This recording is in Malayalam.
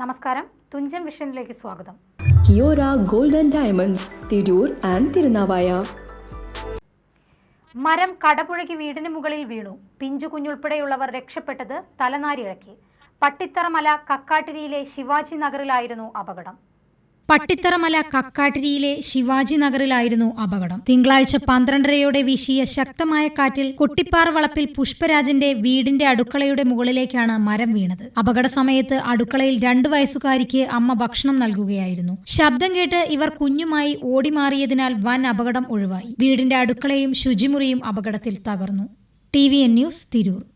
നമസ്കാരം. തുഞ്ചൻ വിഷനിലേക്ക് സ്വാഗതം. Kiora golden diamonds Tirur and Thirunavaya. മരം കടപുഴകി വീടിന് മുകളിൽ വീണു. പിഞ്ചു കുഞ്ഞുൾപ്പെടെയുള്ളവർ രക്ഷപ്പെട്ടത് തലനാരിഴക്കി. പട്ടിത്തറമല കക്കാട്ടിരിയിലെ ശിവാജി നഗറിലായിരുന്നു അപകടം. പട്ടിത്തറമല കക്കാട്ടിരിയിലെ ശിവാജി നഗറിലായിരുന്നു അപകടം. തിങ്കളാഴ്ച പന്ത്രണ്ടരയോടെ വീശിയ ശക്തമായ കാറ്റിൽ കുട്ടിപ്പാറ വളപ്പിൽ പുഷ്പരാജന്റെ വീടിന്റെ അടുക്കളയുടെ മുകളിലേക്കാണ് മരം വീണത്. അപകട സമയത്ത് അടുക്കളയിൽ രണ്ടു വയസ്സുകാരിക്ക് അമ്മ ഭക്ഷണം നൽകുകയായിരുന്നു. ശബ്ദം കേട്ട് ഇവർ കുഞ്ഞുമായി ഓടിമാറിയതിനാൽ വൻ അപകടം ഒഴിവായി. വീടിന്റെ അടുക്കളയും ശുചിമുറിയും അപകടത്തിൽ തകർന്നു. T V N news Tirur.